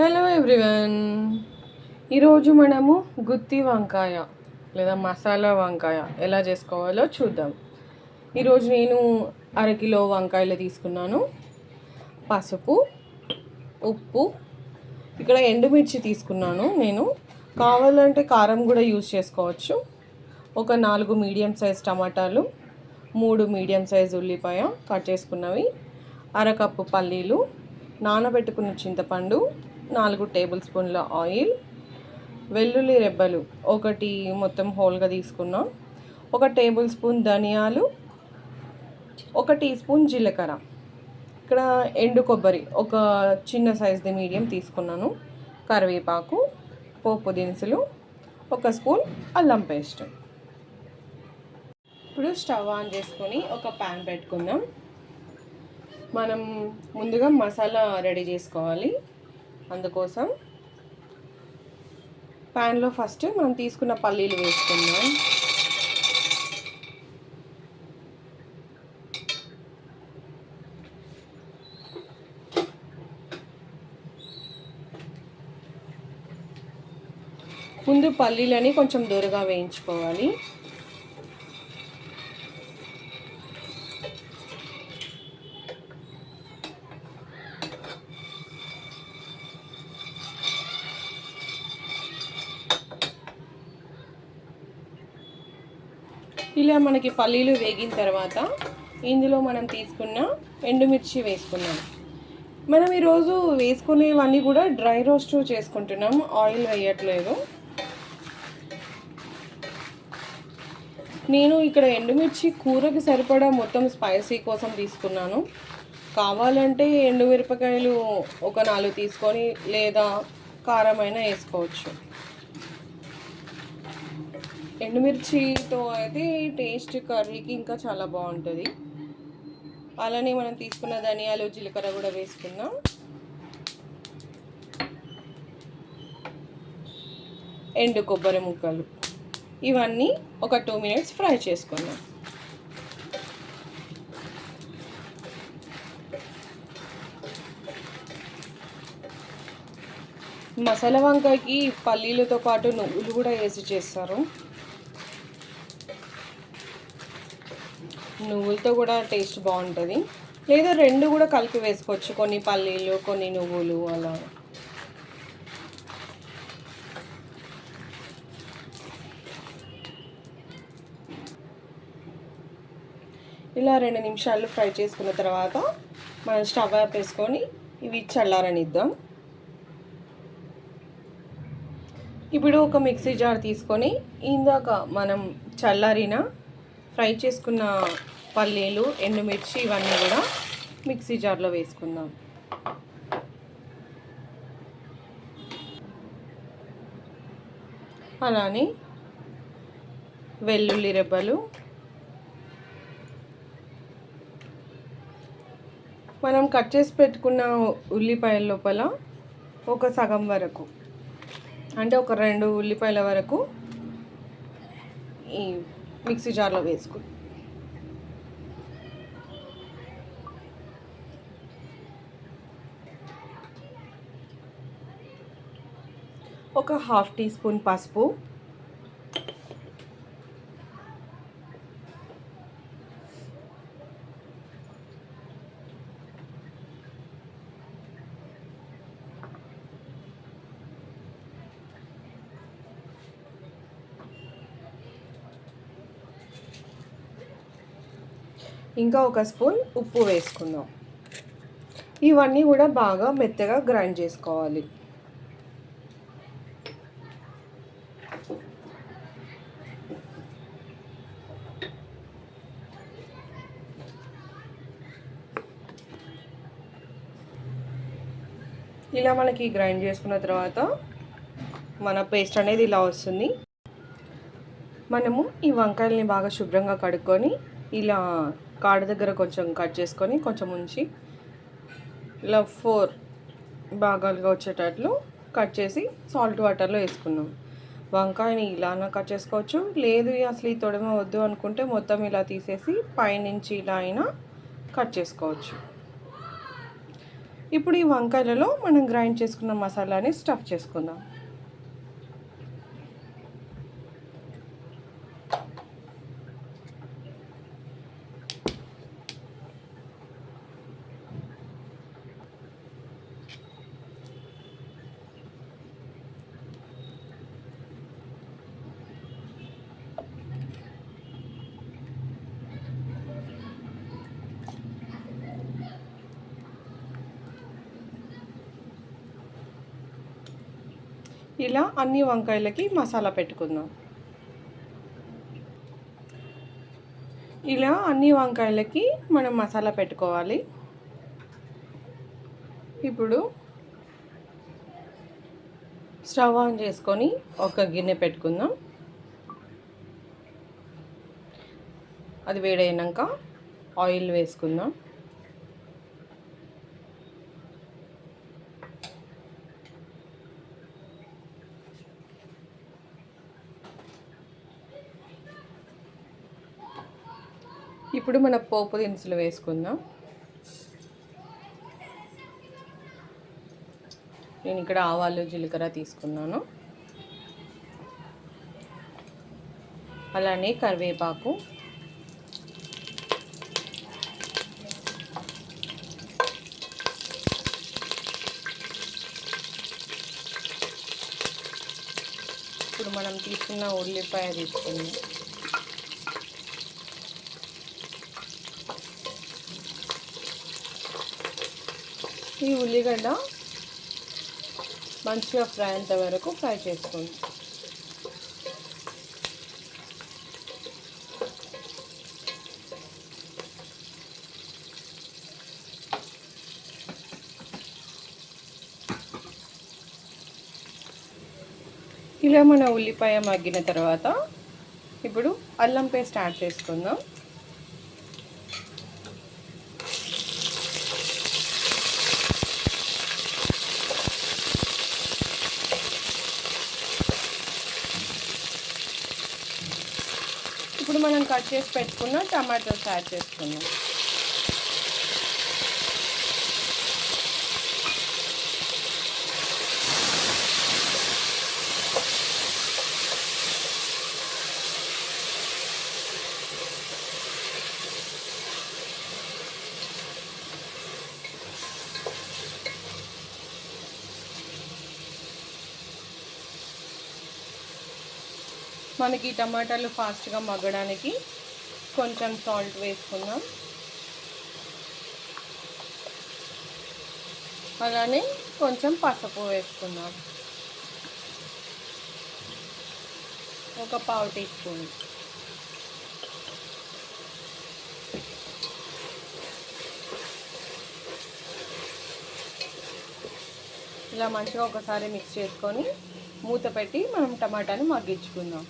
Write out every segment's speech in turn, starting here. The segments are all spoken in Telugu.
Hello everyone. ఈరోజు మనము గుత్తి వంకాయ లేదా మసాలా వంకాయ ఎలా చేసుకోవాలో చూద్దాం. ఈరోజు నేను అరకిలో వంకాయలు తీసుకున్నాను. పసుపు ఉప్పు ఇక్కడ ఎండుమిర్చి తీసుకున్నాను నేను. కావాలంటే కారం కూడా యూజ్ చేసుకోవచ్చు. ఒక నాలుగు మీడియం సైజ్ టమాటాలు మూడు మీడియం సైజ్ ఉల్లిపాయ కట్ చేసుకున్నవి అరకప్పు పల్లీలు నానబెట్టుకున్న చింతపండు నాలుగు టేబుల్ స్పూన్ల ఆయిల్ వెల్లుల్లి రెబ్బలు ఒకటి మొత్తం హోల్గా తీసుకున్నాం. ఒక టేబుల్ స్పూన్ ధనియాలు ఒక టీ స్పూన్ జీలకర్ర. ఇక్కడ ఎండు కొబ్బరి ఒక చిన్న సైజ్ది మీడియం తీసుకున్నాను. కరివేపాకు పోపు దినుసులు ఒక స్పూన్ అల్లం పేస్ట్. ఇప్పుడు స్టవ్ ఆన్ చేసుకొని ఒక ప్యాన్ పెట్టుకుందాం. మనం ముందుగా మసాలా రెడీ చేసుకోవాలి. అందుకోసం ప్యాన్లో ఫస్ట్ మనం తీసుకున్న పల్లీలు వేసుకుందాం. ముందు పల్లీలని కొంచెం దూరగా వేయించుకోవాలి. ఇలా మనకి పల్లీలు వేగిన తర్వాత ఇందులో మనం తీసుకున్న ఎండుమిర్చి వేసుకున్నాం మనం ఈరోజు వేసుకునేవన్నీ కూడా డ్రై రోస్ట్ చేసుకుంటున్నాం. ఆయిల్ వేయట్లేదు. నేను ఇక్కడ ఎండుమిర్చి కూరకి సరిపడా మొత్తం స్పైసీ కోసం తీసుకున్నాను. కావాలంటే ఎండుమిరపకాయలు ఒక నాలుగు తీసుకొని లేదా కారమైనా వేసుకోవచ్చు. ఎండుమిర్చితో అయితే టేస్ట్ కర్రీకి ఇంకా చాలా బాగుంటుంది. అలానే మనం తీసుకున్న ధనియాలు జీలకర్ర కూడా వేసుకుందాం. ఎండు కొబ్బరి ముక్కలు. ఇవన్నీ ఒక టూ మినిట్స్ ఫ్రై చేసుకుందాం. మసాలా వంకాయకి పల్లీలతో పాటు నువ్వులు కూడా వేసి చేస్తారు. నువ్వులతో కూడా టేస్ట్ బాగుంటుంది. లేదా రెండు కూడా కలిపి వేసుకోవచ్చు. కొన్ని పల్లీలు కొన్ని నువ్వులు అలా. ఇలా రెండు నిమిషాలు ఫ్రై చేసుకున్న తర్వాత మనం స్టవ్ వేసుకొని ఇవి చల్లారనిద్దాం. ఇప్పుడు ఒక మిక్సీ జార్ తీసుకొని ఇందాక మనం చల్లారిన ఫ్రై చేసుకున్న పల్లీలు ఎండుమిర్చి ఇవన్నీ కూడా మిక్సీ జార్లో వేసుకుందాం. అలానే వెల్లుల్లి రెబ్బలు. మనం కట్ చేసి పెట్టుకున్న ఉల్లిపాయల లోపల ఒక సగం వరకు అంటే ఒక రెండు ఉల్లిపాయల వరకు ఈ మిక్సీ జార్లో వేసుకో. ఒక హాఫ్ టీ స్పూన్ పసుపు ఇంకా ఒక స్పూన్ ఉప్పు వేసుకుందాం. ఇవన్నీ కూడా బాగా మెత్తగా గ్రైండ్ చేసుకోవాలి. ఇలా మనకి గ్రైండ్ చేసుకున్న తర్వాత మన పేస్ట్ అనేది ఇలా వస్తుంది. మనము ఈ వంకాయల్ని బాగా శుభ్రంగా కడుక్కొని ఇలా కాడ దగ్గర కొంచెం కట్ చేసుకొని కొంచెం ఉంచి ఇలా ఫోర్ భాగాలుగా వచ్చేటట్లు కట్ చేసి సాల్ట్ వాటర్లో వేసుకున్నాం. వంకాయని ఇలానా కట్ చేసుకోవచ్చు. లేదు అసలు ఈ తొడమ వద్దు అనుకుంటే మొత్తం ఇలా తీసేసి పైనుంచి ఇలా అయినా కట్ చేసుకోవచ్చు. ఇప్పుడు ఈ వంకాయలలో మనం గ్రైండ్ చేసుకున్న మసాలాని స్టఫ్ చేసుకుందాం. ఇలా అన్ని వంకాయలకి మసాలా పెట్టుకుందాం. ఇలా అన్ని వంకాయలకి మనం మసాలా పెట్టుకోవాలి. ఇప్పుడు స్టవ్ ఆన్ చేసుకొని ఒక గిన్నె పెట్టుకుందాం. అది వేడైనాక ఆయిల్ వేసుకుందాం. ఇప్పుడు మన పోపు దినుసులు వేసుకుందాం. నేను ఇక్కడ ఆవాలు జీలకర్ర తీసుకున్నాను. అలానే కరివేపాకు. ఇప్పుడు మనం తీసుకున్న ఉల్లిపాయ తీసుకుందాం. ఈ ఉల్లిగడ్డ మంచిగా ఫ్రై అంత వరకు ఫ్రై చేసుకోండి. ఇలా మన ఉల్లిపాయ మగ్గిన తర్వాత ఇప్పుడు అల్లం పేస్ట్ యాడ్ చేసుకుందాం. ఇప్పుడు మనం కట్ చేసి పెట్టుకున్న టమాటోస్ యాడ్ చేసుకుందాం మనకి టమాటాలు ఫాస్ట్గా మగ్గడానికి కొంచెం సాల్ట్ వేసుకుందాం. అలానే కొంచెం పసుపు వేసుకుందాం. ఒక పావు టీ స్పూన్. ఇలా మంచిగా ఒకసారి మిక్స్ చేసుకొని మూత పెట్టి మనం టమాటాని మగ్గించుకుందాం.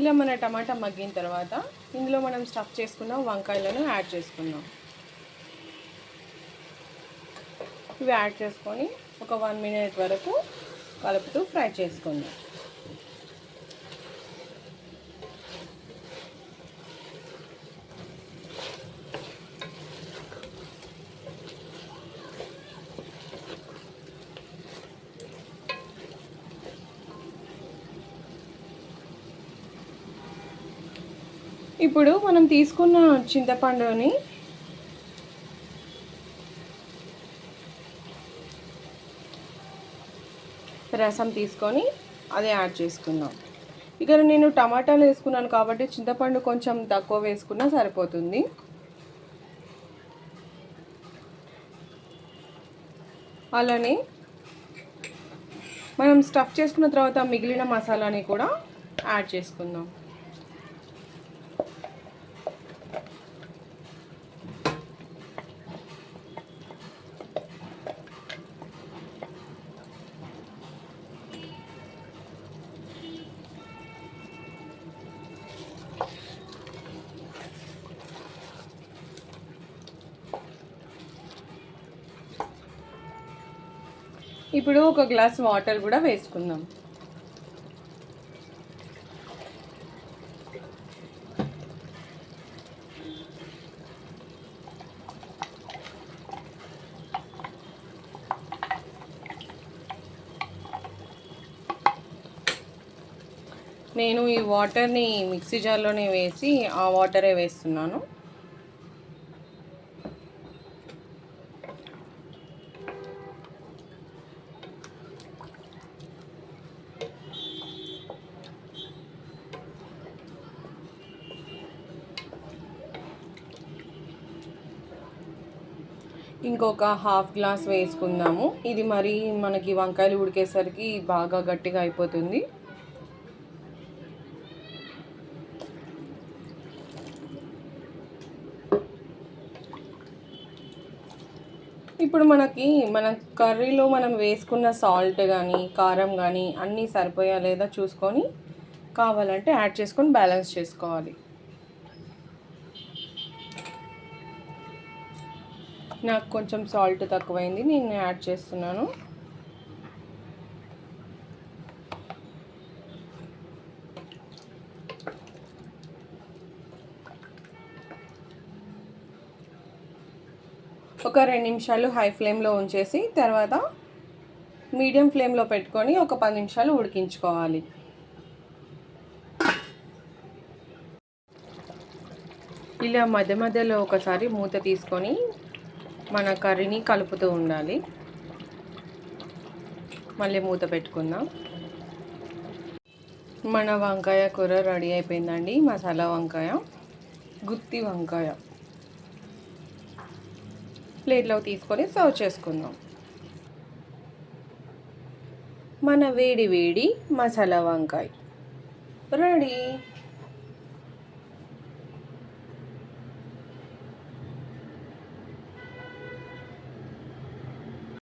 ఇలా మన టమాటా మగ్గిన తర్వాత ఇందులో మనం స్టఫ్ చేసుకున్న వంకాయలను యాడ్ చేసుకుందాం. ఇవి యాడ్ చేసుకొని ఒక వన్ మినిట్ వరకు కలుపుతూ ఫ్రై చేసుకుందాం. ఇప్పుడు మనం తీసుకున్న చింతపండుని రసం తీసుకొని అదే యాడ్ చేసుకుందాం. ఇక్కడ నేను టమాటాలు వేసుకున్నాను కాబట్టి చింతపండు కొంచెం తక్కువ వేసుకున్నా సరిపోతుంది. అలానే మనం స్టఫ్ చేసుకున్న తర్వాత మిగిలిన మసాలాని కూడా యాడ్ చేసుకుందాం. ఇప్పుడు ఒక గ్లాస్ వాటర్ కూడా వేసుకుందాం. నేను ఈ వాటర్ని మిక్సీ జార్లోనే వేసి ఆ వాటరే వేస్తున్నాను. ఇంకొక హాఫ్ గ్లాస్ వేసుకుందాము. ఇది మరి మనకి వంకాయలు ఉడికేసరికి బాగా గట్టిగా అయిపోతుంది. ఇప్పుడు మనకి మన కర్రీలో మనం వేసుకున్న సాల్ట్ కానీ కారం కానీ అన్నీ సరిపోయా లేదా చూసుకొని కావాలంటే యాడ్ చేసుకొని బ్యాలెన్స్ చేసుకోవాలి. నాకు కొంచెం సాల్ట్ తక్కువైంది నేను యాడ్ చేస్తున్నాను. ఒక రెండు నిమిషాలు హై ఫ్లేమ్లో ఉంచేసి తర్వాత మీడియం ఫ్లేమ్లో పెట్టుకొని ఒక పది నిమిషాలు ఉడికించుకోవాలి. ఇలా మధ్య మధ్యలో ఒకసారి మూత తీసుకొని మన కర్రీని కలుపుతూ ఉండాలి. మళ్ళీ మూత పెట్టుకుందాం. మన వంకాయ కూర రెడీ అయిపోయిందండి. మసాలా వంకాయ గుత్తి వంకాయ ప్లేట్లో తీసుకొని సర్వ్ చేసుకుందాం. మన వేడి వేడి మసాలా వంకాయ రెడీ.